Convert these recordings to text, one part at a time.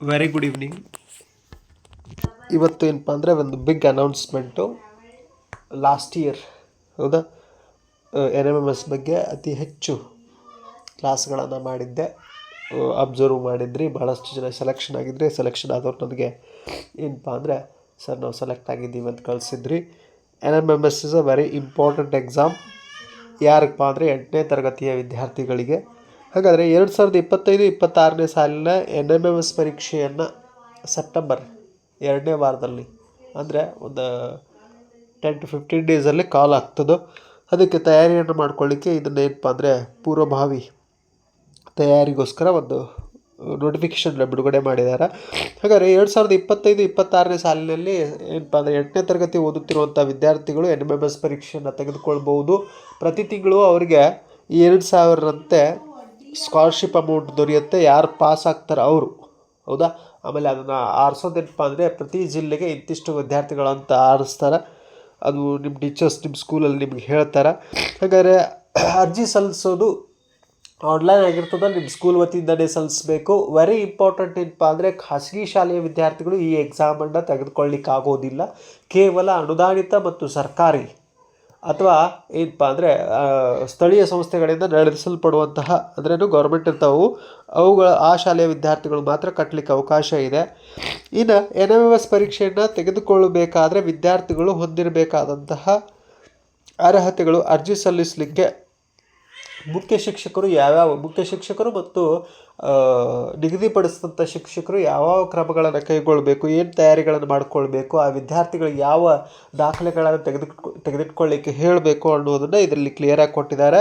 Very good evening ಇವತ್ತು ಏನಪ್ಪ ಅಂದರೆ ಒಂದು ಬಿಗ್ ಅನೌನ್ಸ್ಮೆಂಟು ಲಾಸ್ಟ್ ಇಯರ್ ಹೌದಾ? ಎನ್ ಎಂ ಎಂ ಎಸ್ ಬಗ್ಗೆ ಅತಿ ಹೆಚ್ಚು ಕ್ಲಾಸ್ಗಳನ್ನು ಮಾಡಿದ್ದೆ. ಅಬ್ಸರ್ವ್ ಮಾಡಿದ್ರಿ ಭಾಳಷ್ಟು ಜನ ಸೆಲೆಕ್ಷನ್ ಆಗಿದ್ರಿ ಸೆಲೆಕ್ಷನ್ ಆದವ್ರು ನನಗೆ ಏನಪ್ಪ ಅಂದರೆ, ಸರ್, ನಾವು ಸೆಲೆಕ್ಟ್ ಆಗಿದ್ದೀವಿ ಅಂತ ಕಳಿಸಿದ್ರಿ. N M M S is a very important exam ಯಾರಪ್ಪ ಅಂದರೆ ಎಂಟನೇ ತರಗತಿಯ ವಿದ್ಯಾರ್ಥಿಗಳಿಗೆ ಹಾಗಾದರೆ ಎರಡು ಸಾವಿರದ ಇಪ್ಪತ್ತೈದು, ಇಪ್ಪತ್ತಾರನೇ ಸಾಲಿನ ಎನ್ ಎಂ ಎಂ ಎಸ್ ಪರೀಕ್ಷೆಯನ್ನು ಸೆಪ್ಟೆಂಬರ್ ಎರಡನೇ ವಾರದಲ್ಲಿ, ಅಂದರೆ ಒಂದು ಟೆನ್ ಟು ಫಿಫ್ಟೀನ್ ಡೇಸಲ್ಲಿ ಕಾಲ್ ಆಗ್ತದೋ. ಅದಕ್ಕೆ ತಯಾರಿಯನ್ನು ಮಾಡ್ಕೊಳ್ಳಿಕ್ಕೆ ಇದನ್ನು ಏನಪ್ಪ ಅಂದರೆ ಪೂರ್ವಭಾವಿ ತಯಾರಿಗೋಸ್ಕರ ಒಂದು ನೋಟಿಫಿಕೇಷನ್ ಬಿಡುಗಡೆ ಮಾಡಿದ್ದಾರೆ. ಹಾಗಾದರೆ ಎರಡು ಸಾವಿರದ ಇಪ್ಪತ್ತೈದು, ಇಪ್ಪತ್ತಾರನೇ ಸಾಲಿನಲ್ಲಿ ಏನಪ್ಪ ಅಂದರೆ ಎಂಟನೇ ತರಗತಿ ಓದುತ್ತಿರುವಂಥ ವಿದ್ಯಾರ್ಥಿಗಳು ಎನ್ ಎಂ ಎಂ ಎಸ್ ಪರೀಕ್ಷೆಯನ್ನು ತೆಗೆದುಕೊಳ್ಬೋದು ಪ್ರತಿ ತಿಂಗಳು ಅವರಿಗೆ ಎರಡು ಸಾವಿರರಂತೆ ಸ್ಕಾಲರ್ಶಿಪ್ ಅಮೌಂಟ್ ದೊರೆಯುತ್ತೆ, ಯಾರು ಪಾಸ್ ಆಗ್ತಾರೆ ಅವರು. ಹೌದಾ? ಆಮೇಲೆ ಅದನ್ನು ಆರಿಸೋದೇನಪ್ಪ ಅಂದರೆ ಪ್ರತಿ ಜಿಲ್ಲೆಗೆ ಇಂತಿಷ್ಟು ವಿದ್ಯಾರ್ಥಿಗಳಂತ ಆರಿಸ್ತಾರೆ. ಅದು ನಿಮ್ಮ ಟೀಚರ್ಸ್ ನಿಮ್ಮ ಸ್ಕೂಲಲ್ಲಿ ನಿಮ್ಗೆ ಹೇಳ್ತಾರೆ. ಹಾಗಾದರೆ ಅರ್ಜಿ ಸಲ್ಲಿಸೋದು ಆನ್ಲೈನ್ ಆಗಿರ್ತದೆ ನಿಮ್ಮ ಸ್ಕೂಲ್ ವತಿಯಿಂದನೇ ಸಲ್ಲಿಸಬೇಕು. ವೆರಿ ಇಂಪಾರ್ಟೆಂಟ್ ಏನಪ್ಪ ಅಂದರೆ ಖಾಸಗಿ ಶಾಲೆಯ ವಿದ್ಯಾರ್ಥಿಗಳು ಈ ಎಕ್ಸಾಮನ್ನು ತೆಗೆದುಕೊಳ್ಳಿಕ್ಕಾಗೋದಿಲ್ಲ. ಕೇವಲ ಅನುದಾನಿತ ಮತ್ತು ಸರ್ಕಾರಿ. ಅಥವಾ ಏನಪ್ಪ ಅಂದರೆ ಸ್ಥಳೀಯ ಸಂಸ್ಥೆಗಳಿಂದ ನಡೆಸಲ್ಪಡುವಂತಹ, ಅಂದ್ರೇನು ಗೌರ್ಮೆಂಟ್ ಇರ್ತಾವು ಅವುಗಳ, ಆ ಶಾಲೆಯ ವಿದ್ಯಾರ್ಥಿಗಳು ಮಾತ್ರ ಕಟ್ಟಲಿಕ್ಕೆ ಅವಕಾಶ ಇದೆ. ಇನ್ನು ಎನ್ ಎಂ ಎಂ ಎಸ್ ಪರೀಕ್ಷೆಯನ್ನು ತೆಗೆದುಕೊಳ್ಳಬೇಕಾದ್ರೆ ವಿದ್ಯಾರ್ಥಿಗಳು ಹೊಂದಿರಬೇಕಾದಂತಹ ಅರ್ಹತೆಗಳು ಅರ್ಜಿ ಸಲ್ಲಿಸಲಿಕ್ಕೆ ಮುಖ್ಯ ಶಿಕ್ಷಕರು ಯಾವ್ಯಾವ, ಮುಖ್ಯ ಶಿಕ್ಷಕರು ಮತ್ತು ನಿಗದಿಪಡಿಸಿದಂಥ ಶಿಕ್ಷಕರು ಯಾವ್ಯಾವ ಕ್ರಮಗಳನ್ನು ಕೈಗೊಳ್ಳಬೇಕು ಏನು ತಯಾರಿಗಳನ್ನು ಮಾಡಿಕೊಳ್ಬೇಕು, ಆ ವಿದ್ಯಾರ್ಥಿಗಳಿಗೆ ಯಾವ ದಾಖಲೆಗಳನ್ನು ತೆಗೆದುಕೊ, ತೆಗೆದಿಟ್ಕೊಳ್ಳಿಕ್ಕೆ ಹೇಳಬೇಕು ಅನ್ನೋದನ್ನು ಇದರಲ್ಲಿ ಕ್ಲಿಯರಾಗಿ ಕೊಟ್ಟಿದ್ದಾರೆ.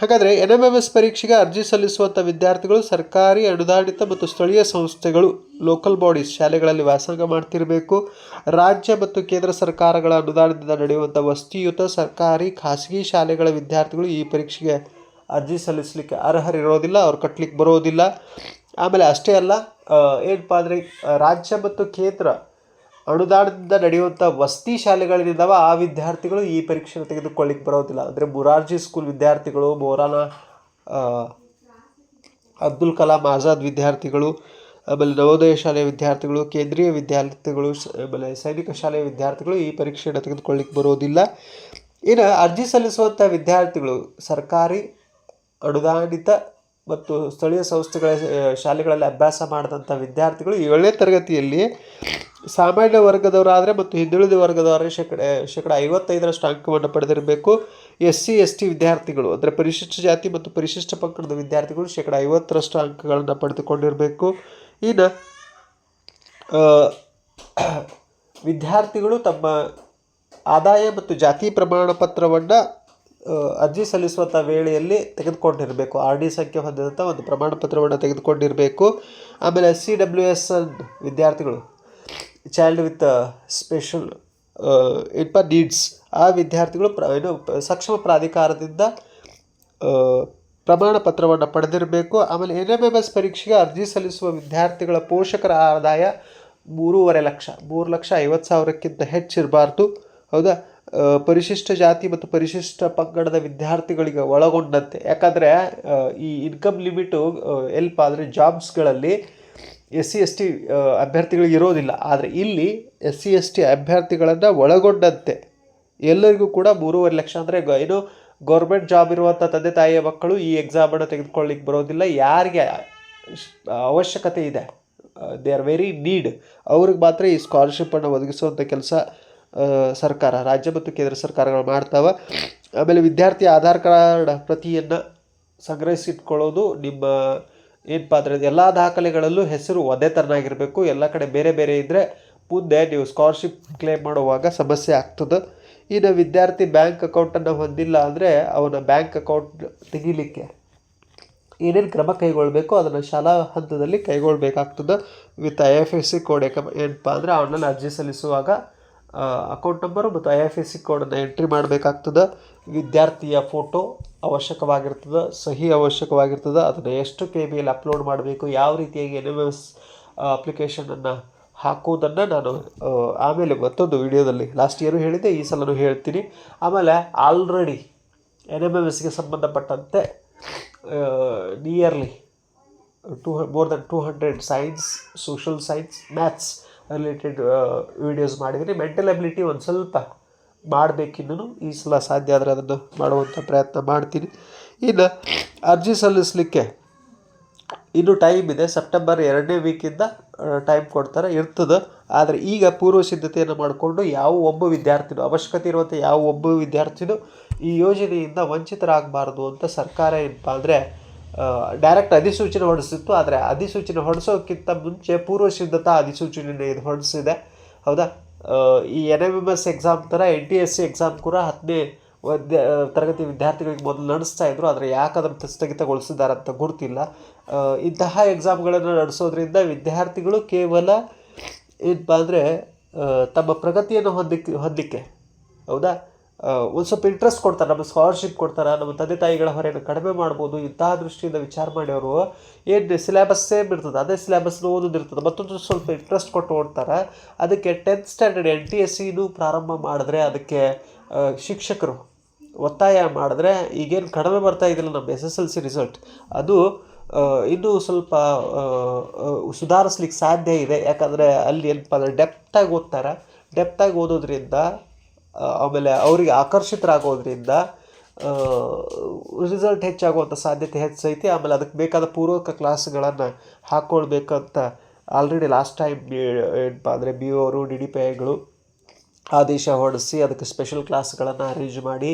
ಹಾಗಾದರೆ ಎನ್ ಎಂ ಎಂ ಎಸ್ ಪರೀಕ್ಷೆಗೆ ಅರ್ಜಿ ಸಲ್ಲಿಸುವಂಥ ವಿದ್ಯಾರ್ಥಿಗಳು ಸರ್ಕಾರಿ ಅನುದಾನಿತ ಮತ್ತು ಸ್ಥಳೀಯ ಸಂಸ್ಥೆಗಳು ಲೋಕಲ್ ಬಾಡೀಸ್ ಶಾಲೆಗಳಲ್ಲಿ ವ್ಯಾಸಂಗ ಮಾಡ್ತಿರಬೇಕು. ರಾಜ್ಯ ಮತ್ತು ಕೇಂದ್ರ ಸರ್ಕಾರಗಳ ಅನುದಾನದಿಂದ ನಡೆಯುವಂಥ ವಸ್ತಿಯುತ, ಸರ್ಕಾರಿ, ಖಾಸಗಿ ಶಾಲೆಗಳ ವಿದ್ಯಾರ್ಥಿಗಳು ಈ ಪರೀಕ್ಷೆಗೆ ಅರ್ಜಿ ಸಲ್ಲಿಸಲಿಕ್ಕೆ ಅರ್ಹರಿರೋದಿಲ್ಲ ಅವ್ರು ಕಟ್ಟಲಿಕ್ಕೆ ಬರೋದಿಲ್ಲ. ಆಮೇಲೆ ಅಷ್ಟೇ ಅಲ್ಲ ಏನಪ್ಪ ಅಂದರೆ ರಾಜ್ಯ ಮತ್ತು ಕೇಂದ್ರ ಅನುದಾನದಿಂದ ನಡೆಯುವಂಥ ವಸತಿ ಶಾಲೆಗಳಿದ್ದಾವೆ ಆ ವಿದ್ಯಾರ್ಥಿಗಳು ಈ ಪರೀಕ್ಷೆನ ತೆಗೆದುಕೊಳ್ಳಿಕ್ಕೆ ಬರೋದಿಲ್ಲ. ಅಂದರೆ ಮುರಾರ್ಜಿ ಸ್ಕೂಲ್ ವಿದ್ಯಾರ್ಥಿಗಳು ಮೌಲಾನಾ ಅಬ್ದುಲ್ ಕಲಾಂ ಆಜಾದ್ ವಿದ್ಯಾರ್ಥಿಗಳು, ಆಮೇಲೆ ನವೋದಯ ಶಾಲೆಯ ವಿದ್ಯಾರ್ಥಿಗಳು, ಕೇಂದ್ರೀಯ ವಿದ್ಯಾರ್ಥಿಗಳು ಆಮೇಲೆ ಸೈನಿಕ ಶಾಲೆಯ ವಿದ್ಯಾರ್ಥಿಗಳು ಈ ಪರೀಕ್ಷೆಯನ್ನು ತೆಗೆದುಕೊಳ್ಳಿಕ್ಕೆ ಬರೋದಿಲ್ಲ. ಇನ್ನು ಅರ್ಜಿ ಸಲ್ಲಿಸುವಂಥ ವಿದ್ಯಾರ್ಥಿಗಳು, ಸರ್ಕಾರಿ ಅನುದಾನಿತ ಮತ್ತು ಸ್ಥಳೀಯ ಸಂಸ್ಥೆಗಳ ಶಾಲೆಗಳಲ್ಲಿ ಅಭ್ಯಾಸ ಮಾಡಿದಂಥ ವಿದ್ಯಾರ್ಥಿಗಳು ಏಳನೇ ತರಗತಿಯಲ್ಲಿ ಸಾಮಾನ್ಯ ವರ್ಗದವರಾದರೆ ಮತ್ತು ಹಿಂದುಳಿದ ವರ್ಗದವರೇ ಶೇಕಡ ಶೇಕಡ ಐವತ್ತೈದರಷ್ಟು ಅಂಕವನ್ನು ಪಡೆದಿರಬೇಕು. ಎಸ್ ಸಿ ಎಸ್ ಟಿ ವಿದ್ಯಾರ್ಥಿಗಳು ಅಂದರೆ ಪರಿಶಿಷ್ಟ ಜಾತಿ ಮತ್ತು ಪರಿಶಿಷ್ಟ ಪಂಗಡದ ವಿದ್ಯಾರ್ಥಿಗಳು ಶೇಕಡ ಐವತ್ತರಷ್ಟು ಅಂಕಗಳನ್ನು ಪಡೆದುಕೊಂಡಿರಬೇಕು. ಇನ್ನು ವಿದ್ಯಾರ್ಥಿಗಳು ತಮ್ಮ ಆದಾಯ ಮತ್ತು ಜಾತಿ ಪ್ರಮಾಣ ಪತ್ರವನ್ನು ಅರ್ಜಿ ಸಲ್ಲಿಸುವಂಥ ವೇಳೆಯಲ್ಲಿ ತೆಗೆದುಕೊಂಡಿರಬೇಕು. ಆರ್ ಡಿ ಸಂಖ್ಯೆ ಹೊಂದಿದಂಥ ಒಂದು ಪ್ರಮಾಣ ಪತ್ರವನ್ನು ತೆಗೆದುಕೊಂಡಿರಬೇಕು. ಆಮೇಲೆ ಸಿ ಡಬ್ಲ್ಯೂ ಎಸ್ ವಿದ್ಯಾರ್ಥಿಗಳು child with special it per needs ಆ ವಿದ್ಯಾರ್ಥಿಗಳು ಪ್ರ, ಏನು ಸಕ್ಷಮ ಪ್ರಾಧಿಕಾರದಿಂದ ಪ್ರಮಾಣ ಪತ್ರವನ್ನು ಪಡೆದಿರಬೇಕು. ಆಮೇಲೆ ಎನ್ ಎಂ ಎಂ ಎಸ್ ಪರೀಕ್ಷೆಗೆ ಅರ್ಜಿ ಸಲ್ಲಿಸುವ ವಿದ್ಯಾರ್ಥಿಗಳ ಪೋಷಕರ ಆದಾಯ ಮೂರುವರೆ ಲಕ್ಷ. ಮೂರು ಲಕ್ಷ ಐವತ್ತು ಸಾವಿರಕ್ಕಿಂತ ಹೆಚ್ಚಿರಬಾರ್ದು. ಹೌದಾ? ಪರಿಶಿಷ್ಟ ಜಾತಿ ಮತ್ತು ಪರಿಶಿಷ್ಟ ಪಂಗಡದ ವಿದ್ಯಾರ್ಥಿಗಳಿಗೆ ಒಳಗೊಂಡಂತೆ. ಯಾಕಂದರೆ ಈ ಇನ್ಕಮ್ ಲಿಮಿಟು ಎಲ್ಪ್ ಆದರೆ ಜಾಬ್ಸ್ಗಳಲ್ಲಿ ಎಸ್ ಸಿ, ಎಸ್ ಟಿ ಅಭ್ಯರ್ಥಿಗಳಿಗೆ ಇರೋದಿಲ್ಲ. ಆದರೆ ಇಲ್ಲಿ ಎಸ್ ಸಿ, ಎಸ್ ಟಿ ಅಭ್ಯರ್ಥಿಗಳನ್ನು ಒಳಗೊಂಡಂತೆ. ಎಲ್ಲರಿಗೂ ಕೂಡ ಮೂರುವರೆ ಲಕ್ಷ ಅಂದರೆ ಏನು ಗೌರ್ಮೆಂಟ್ ಜಾಬ್ ಇರುವಂಥ ತಂದೆ ತಾಯಿಯ ಮಕ್ಕಳು ಈ ಎಕ್ಸಾಮನ್ನು ತೆಗೆದುಕೊಳ್ಳಿಕ್ಕೆ ಬರೋದಿಲ್ಲ. ಯಾರಿಗೆ ಅವಶ್ಯಕತೆ ಇದೆ ದೇ ಆರ್ ವೆರಿ ನೀಡ್ ಅವ್ರಿಗೆ ಮಾತ್ರ ಈ ಸ್ಕಾಲರ್ಶಿಪ್ಪನ್ನು ಒದಗಿಸುವಂಥ ಕೆಲಸ ಸರ್ಕಾರ, ರಾಜ್ಯ ಮತ್ತು ಕೇಂದ್ರ ಸರ್ಕಾರಗಳು ಮಾಡ್ತಾವೆ. ಆಮೇಲೆ ವಿದ್ಯಾರ್ಥಿ ಆಧಾರ್ ಕಾರ್ಡ್ ಪ್ರತಿಯನ್ನು ಸಂಗ್ರಹಿಸಿಟ್ಕೊಳ್ಳೋದು ನಿಮ್ಮ ಏನಪ್ಪ ಅಂದರೆ ಎಲ್ಲ ದಾಖಲೆಗಳಲ್ಲೂ ಹೆಸರು ಒಂದೇ ಥರನಾಗಿರಬೇಕು ಎಲ್ಲ ಕಡೆ ಬೇರೆ ಬೇರೆ ಇದ್ದರೆ ಮುಂದೆ ನೀವು ಸ್ಕಾಲರ್ಶಿಪ್ ಕ್ಲೇಮ್ ಮಾಡುವಾಗ ಸಮಸ್ಯೆ ಆಗ್ತದೆ. ಇನ್ನು ವಿದ್ಯಾರ್ಥಿ ಬ್ಯಾಂಕ್ ಅಕೌಂಟನ್ನು ಹೊಂದಿಲ್ಲ ಅಂದರೆ ಅವನ ಬ್ಯಾಂಕ್ ಅಕೌಂಟ್ ತೆಗಿಲಿಕ್ಕೆ ಏನೇನು ಕ್ರಮ ಕೈಗೊಳ್ಳಬೇಕು ಅದನ್ನು ಶಾಲಾ ಹಂತದಲ್ಲಿ ಕೈಗೊಳ್ಳಬೇಕಾಗ್ತದೆ with I F S C code ಏನಪ್ಪ ಅಂದರೆ ಅವನನ್ನು ಅರ್ಜಿ ಸಲ್ಲಿಸುವಾಗ ಅಕೌಂಟ್ ನಂಬರು ಮತ್ತು ಐ ಎಫ್ ಎಸ್ ಸಿ ಕೋಡನ್ನು ಎಂಟ್ರಿ ಮಾಡಬೇಕಾಗ್ತದೆ. ವಿದ್ಯಾರ್ಥಿಯ ಫೋಟೋ ಅವಶ್ಯಕವಾಗಿರ್ತದೆ, ಸಹಿ ಅವಶ್ಯಕವಾಗಿರ್ತದೆ, ಅದನ್ನು ಎಷ್ಟು ಕೆ ಬಿಯಲ್ಲಿ ಅಪ್ಲೋಡ್ ಮಾಡಬೇಕು, ಯಾವ ರೀತಿಯಾಗಿ ಎನ್ ಎಂ ಎಸ್ ಅಪ್ಲಿಕೇಶನನ್ನು ಹಾಕೋದನ್ನು ನಾನು ಆಮೇಲೆ ಮತ್ತೊಂದು ವಿಡಿಯೋದಲ್ಲಿ ಲಾಸ್ಟ್ ಇಯರು ಹೇಳಿದ್ದೆ, ಈ ಸಲನೂ ಹೇಳ್ತೀನಿ. ಆಮೇಲೆ ಆಲ್ರೆಡಿ ಎನ್ ಎಂ ಎಂ ಎಸ್ಗೆ ಸಂಬಂಧಪಟ್ಟಂತೆ nearly two more than two hundred science social science maths related videos ಮಾಡಿದ್ದೀನಿ ಮೆಂಟಲ್ ಅಬಿಲಿಟಿ ಒಂದು ಸ್ವಲ್ಪ ಮಾಡಬೇಕಿನ್ನೂ ಈ ಸಲ ಸಾಧ್ಯ ಆದರೆ ಅದನ್ನು ಮಾಡುವಂಥ ಪ್ರಯತ್ನ ಮಾಡ್ತೀನಿ. ಇನ್ನು ಅರ್ಜಿ ಸಲ್ಲಿಸಲಿಕ್ಕೆ ಇನ್ನೂ ಟೈಮ್ ಇದೆ. ಸೆಪ್ಟೆಂಬರ್ ಎರಡನೇ ವೀಕಿಂದ ಟೈಮ್ ಕೊಡ್ತಾರೆ, ಇರ್ತದೆ. ಆದರೆ ಈಗ ಪೂರ್ವ ಸಿದ್ಧತೆಯನ್ನು ಮಾಡಿಕೊಂಡು ಯಾವ ಒಬ್ಬ ವಿದ್ಯಾರ್ಥಿನೂ, ಅವಶ್ಯಕತೆ ಇರುವಂಥ ಯಾವ ಒಬ್ಬ ವಿದ್ಯಾರ್ಥಿನೂ ಈ ಯೋಜನೆಯಿಂದ ವಂಚಿತರಾಗಬಾರ್ದು ಅಂತ ಸರ್ಕಾರ ಏನಪ್ಪ ಅಂದರೆ ಡೈರೆಕ್ಟ್ ಅಧಿಸೂಚನೆ ಹೊರಡಿಸಿತ್ತು, ಆದರೆ ಅಧಿಸೂಚನೆ ಹೊರಡಿಸೋಕ್ಕಿಂತ ಮುಂಚೆ ಪೂರ್ವ ಸಿದ್ಧತಾ ಅಧಿಸೂಚನೆ ಇದು ಹೊರಡಿಸಿದೆ. ಹೌದಾ? ಈ N M M S exam ಥರ N T S C exam ಕೂಡ ಹತ್ತನೇ ವಿದ್ಯಾ ತರಗತಿ ವಿದ್ಯಾರ್ಥಿಗಳಿಗೆ ಮೊದಲು ನಡೆಸ್ತಾ ಇದ್ರು, ಆದರೆ ಯಾಕೆ ಅದನ್ನು ಸ್ಥಗಿತಗೊಳಿಸಿದ್ದಾರೆ ಅಂತ ಗುರುತಿಲ್ಲ ಇಂತಹ ಎಕ್ಸಾಮ್ಗಳನ್ನು ನಡೆಸೋದ್ರಿಂದ ವಿದ್ಯಾರ್ಥಿಗಳು ಕೇವಲ ಏನಪ್ಪ ಅಂದರೆ ತಮ್ಮ ಪ್ರಗತಿಯನ್ನು ಹೊಂದಿಕ್ಕೆ ಹೊಂದಲಿಕ್ಕೆ ಹೌದಾ? ಒಂದು ಸ್ವಲ್ಪ ಇಂಟ್ರೆಸ್ಟ್ ಕೊಡ್ತಾರೆ ನಮ್ಮ ಸ್ಕಾಲರ್ಶಿಪ್ ಕೊಡ್ತಾರೆ, ನಮ್ಮ ತಂದೆ ತಾಯಿಗಳ ಹೊರೆಯನ್ನು ಕಡಿಮೆ ಮಾಡ್ಬೋದು, ಇಂತಹ ದೃಷ್ಟಿಯಿಂದ ವಿಚಾರ ಮಾಡೋರು ಏನು ಸಿಲೆಬಸ್ ಸೇಮ್ ಇರ್ತದೆ, ಅದೇ ಸಿಲೆಬಸ್ನ ಓದೋದಿರ್ತದೆ ಮತ್ತೊಂದು ಸ್ವಲ್ಪ ಇಂಟ್ರೆಸ್ಟ್ ಕೊಟ್ಟು ಓಡ್ತಾರೆ ಅದಕ್ಕೆ tenth standard N T S ಸಿನೂ ಪ್ರಾರಂಭ ಮಾಡಿದ್ರೆ ಅದಕ್ಕೆ ಶಿಕ್ಷಕರು ಒತ್ತಾಯ ಮಾಡಿದ್ರೆ ಈಗೇನು ಕಡಿಮೆ ಬರ್ತಾ ಇದ್ದಿಲ್ಲ ನಮ್ಮ S S L C result ಅದು ಇನ್ನೂ ಸ್ವಲ್ಪ ಸುಧಾರಿಸ್ಲಿಕ್ಕೆ ಸಾಧ್ಯ ಇದೆ. ಯಾಕಂದರೆ ಅಲ್ಲಿ ಏನಪ್ಪ ಅಂದರೆ ಡೆಪ್ತಾಗಿ ಓದ್ತಾರೆ. ಡೆಪ್ತಾಗಿ ಓದೋದ್ರಿಂದ ಆಮೇಲೆ ಅವರಿಗೆ ಆಕರ್ಷಿತರಾಗೋದ್ರಿಂದ ರಿಸಲ್ಟ್ ಹೆಚ್ಚಾಗುವಂಥ ಸಾಧ್ಯತೆ ಹೆಚ್ಚೈತಿ. ಆಮೇಲೆ ಅದಕ್ಕೆ ಬೇಕಾದ ಪೂರ್ವಕ ಕ್ಲಾಸ್ಗಳನ್ನು ಹಾಕ್ಕೊಳ್ಬೇಕಂತ ಆಲ್ರೆಡಿ ಲಾಸ್ಟ್ ಟೈಮ್ ಏನಪ್ಪ ಅಂದರೆ ಬಿ ಅವರು ಡಿ ಡಿ ಪಿ ಐಗಳು ಆದೇಶ ಹೊರಡಿಸಿ ಅದಕ್ಕೆ ಸ್ಪೆಷಲ್ ಕ್ಲಾಸ್ಗಳನ್ನು ಅರೇಂಜ್ ಮಾಡಿ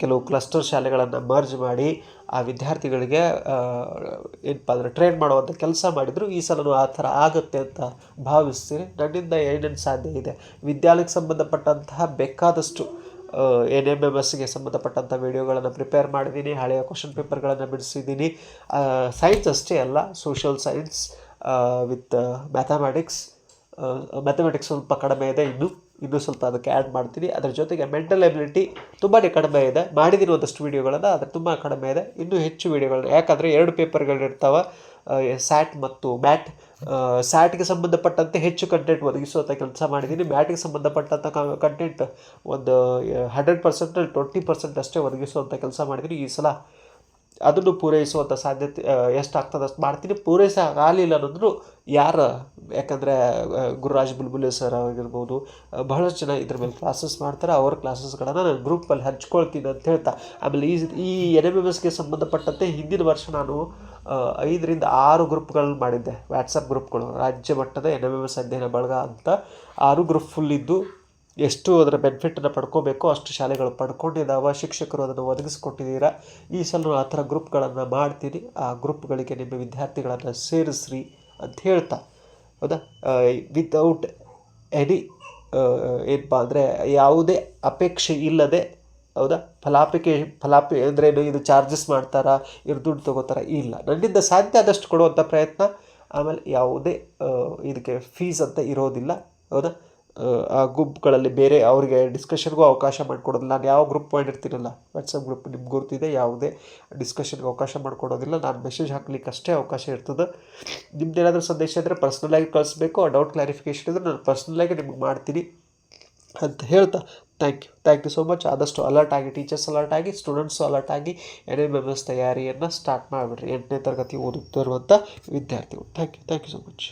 ಕೆಲವು ಕ್ಲಸ್ಟರ್ ಶಾಲೆಗಳನ್ನು ಮರ್ಜ್ ಮಾಡಿ ಆ ವಿದ್ಯಾರ್ಥಿಗಳಿಗೆ ಏನಪ್ಪ ಅಂದರೆ ಟ್ರೈನ್ ಮಾಡುವಂಥ ಕೆಲಸ ಮಾಡಿದ್ರು. ಈ ಸಲನೂ ಆ ಥರ ಆಗುತ್ತೆ ಅಂತ ಭಾವಿಸ್ತೀನಿ ನನ್ನಿಂದ ಏನೇನು ಸಾಧ್ಯ ಇದೆ? ವಿದ್ಯಾಲಯಕ್ಕೆ ಸಂಬಂಧಪಟ್ಟಂತಹ ಬೇಕಾದಷ್ಟು ಎನ್ ಎಂ ಎಂ ಎಸ್ಗೆ ಸಂಬಂಧಪಟ್ಟಂಥ ವಿಡಿಯೋಗಳನ್ನು ಪ್ರಿಪೇರ್ ಮಾಡಿದ್ದೀನಿ, ಹಳೆಯ ಕ್ವಶನ್ ಪೇಪರ್ಗಳನ್ನು ಬಿಡಿಸಿದ್ದೀನಿ. ಸೈನ್ಸ್ ಅಷ್ಟೇ ಅಲ್ಲ social science with mathematics mathematics ಸ್ವಲ್ಪ ಕಡಿಮೆ ಇದೆ. ಇನ್ನು, ಇನ್ನೂ ಸ್ವಲ್ಪ ಅದಕ್ಕೆ ಆ್ಯಡ್ ಮಾಡ್ತೀನಿ. ಅದರ ಜೊತೆಗೆ ಮೆಂಟಲ್ ಎಬಿಲಿಟಿ ತುಂಬಾ ಕಡಿಮೆ ಇದೆ. ಮಾಡಿದ್ದೀನಿ ಒಂದಷ್ಟು ವೀಡಿಯೋಗಳನ್ನು ಆದರೆ ತುಂಬ ಕಡಿಮೆ ಇದೆ. ಇನ್ನೂ ಹೆಚ್ಚು ವೀಡಿಯೋಗಳು ಯಾಕಂದರೆ ಎರಡು ಪೇಪರ್ಗಳಿರ್ತಾವೆ ಸ್ಯಾಟ್ ಮತ್ತು ಮ್ಯಾಟ್ ಸ್ಯಾಟ್ಗೆ ಸಂಬಂಧಪಟ್ಟಂತೆ ಹೆಚ್ಚು ಕಂಟೆಂಟ್ ಒದಗಿಸುವಂಥ ಕೆಲಸ ಮಾಡಿದ್ದೀನಿ ಮ್ಯಾಟ್ಗೆ ಸಂಬಂಧಪಟ್ಟಂಥ ಕಂಟೆಂಟ್ ಒಂದು ಹಂಡ್ರೆಡ್ ಪರ್ಸೆಂಟಲ್ಲಿ ಟ್ವೆಂಟಿ ಪರ್ಸೆಂಟ್ ಅಷ್ಟೇ ಒದಗಿಸುವಂಥ ಕೆಲಸ ಮಾಡಿದ್ದೀನಿ ಈ ಸಲ ಅದನ್ನು ಪೂರೈಸುವಂಥ ಸಾಧ್ಯತೆ ಎಷ್ಟಾಗ್ತದೆ ಅಷ್ಟು ಮಾಡ್ತೀನಿ. ಪೂರೈಸೋಕ್ಕಾಗಲಿಲ್ಲ ಅನ್ನೋದ್ರು ಯಾರು, ಯಾಕಂದರೆ ಗುರುರಾಜ್ ಬುಲ್ಬುಲೆ ಸರ್ ಆಗಿರ್ಬೋದು ಬಹಳಷ್ಟು ಜನ ಇದ್ರ ಮೇಲೆ ಕ್ಲಾಸಸ್ ಮಾಡ್ತಾರೆ. ಅವ್ರ ಕ್ಲಾಸಸ್ಗಳನ್ನು ನಾನು ಗ್ರೂಪಲ್ಲಿ ಹಂಚ್ಕೊಳ್ತೀನಿ ಅಂತ ಹೇಳ್ತಾ, ಆಮೇಲೆ ಈ ಈ ಎನ್ ಎಂ ಎಂ ಎಸ್ಗೆ ಸಂಬಂಧಪಟ್ಟಂತೆ ಹಿಂದಿನ ವರ್ಷ ನಾನು ಐದರಿಂದ ಆರು ಗ್ರೂಪ್ಗಳನ್ನ ಮಾಡಿದ್ದೆ. ವ್ಯಾಟ್ಸಪ್ ಗ್ರೂಪ್ಗಳು ರಾಜ್ಯ ಮಟ್ಟದ ಎನ್ ಎಂ ಎಂ ಎಸ್ ಅಧ್ಯಯನ ಬಳಗ ಅಂತ ಆರು ಗ್ರೂಪ್ ಫುಲ್ ಇದ್ದು ಎಷ್ಟು ಅದರ ಬೆನಿಫಿಟನ್ನು ಪಡ್ಕೋಬೇಕೋ, ಅಷ್ಟು ಶಾಲೆಗಳು ಪಡ್ಕೊಂಡಿದ್ದಾವೆ ಶಿಕ್ಷಕರು ಅದನ್ನು ಒದಗಿಸ್ಕೊಟ್ಟಿದ್ದೀರಾ ಈ ಸಲ ಆ ಥರ ಗ್ರೂಪ್ಗಳನ್ನು ಮಾಡ್ತೀನಿ, ಆ ಗ್ರೂಪ್ಗಳಿಗೆ ನಿಮ್ಮ ವಿದ್ಯಾರ್ಥಿಗಳನ್ನು ಸೇರಿಸ್ರಿ ಅಂತ ಹೇಳ್ತಾ. ಹೌದಾ? ವಿತೌಟ್ ಎನಿ ಏನಪ್ಪ ಅಂದರೆ ಯಾವುದೇ ಅಪೇಕ್ಷೆ ಇಲ್ಲದೆ, ಹೌದಾ? ಫಲಾಪಿಕೆ ಫಲಾಪಿ ಅಂದ್ರೇನು ಇದು ಚಾರ್ಜಸ್ ಮಾಡ್ತಾರಾ, ಇವ್ರು ದುಡ್ಡು ತೊಗೋತಾರ? ಇಲ್ಲ. ನನ್ನಿಂದ ಸಾಧ್ಯ ಆದಷ್ಟು ಕೊಡುವಂಥ ಪ್ರಯತ್ನ, ಆಮೇಲೆ ಯಾವುದೇ ಇದಕ್ಕೆ ಫೀಸ್ ಅಂತ ಇರೋದಿಲ್ಲ. ಹೌದಾ? ಆ, ಆ ಗ್ರೂಪ್ಗಳಲ್ಲಿ ಬೇರೆ ಅವರಿಗೆ ಡಿಸ್ಕಷನ್ಗೂ ಅವಕಾಶ ಮಾಡಿಕೊಡೋದಿಲ್ಲ. ನಾನು ಯಾವ ಗ್ರೂಪ್ ಮಾಡಿರ್ತೀನಲ್ಲ ವಾಟ್ಸಪ್ ಗ್ರೂಪ್ ನಿಮ್ಮ ಗುರುತಿದೆ ಯಾವುದೇ ಡಿಸ್ಕಷನ್ಗೆ ಅವಕಾಶ ಮಾಡಿಕೊಡೋದಿಲ್ಲ. ನಾನು ಮೆಸೇಜ್ ಹಾಕ್ಲಿಕ್ಕೆ ಅಷ್ಟೇ ಅವಕಾಶ ಇರ್ತದೆ. ನಿಮ್ದು ಏನಾದರೂ ಸಂದೇಶ ಇದ್ದರೆ ಪರ್ಸ್ನಲಾಗಿ ಕಳಿಸ್ಬೇಕು. ಡೌಟ್ ಕ್ಲಾರಿಫಿಕೇಷನ್ ಇದ್ದರೆ ನಾನು ಪರ್ಸ್ನಲಾಗಿ ನಿಮ್ಗೆ ಮಾಡ್ತೀನಿ ಅಂತ ಹೇಳ್ತಾ. Thank you thank you so much ಆದಷ್ಟು ಅಲರ್ಟ್ ಆಗಿ ಟೀಚರ್ಸ್ ಅಲರ್ಟ್ ಆಗಿ ಸ್ಟೂಡೆಂಟ್ಸ್ ಅಲರ್ಟ್ ಆಗಿ ಎನ್ ಎಂ ಎಂ ಎಸ್ ತಯಾರಿಯನ್ನು ಸ್ಟಾರ್ಟ್ ಮಾಡಿಬಿಡ್ರಿ. ಎಂಟನೇ ತರಗತಿ ಓದುತ್ತಿರುವಂಥ ವಿದ್ಯಾರ್ಥಿಗಳು. Thank you thank you so much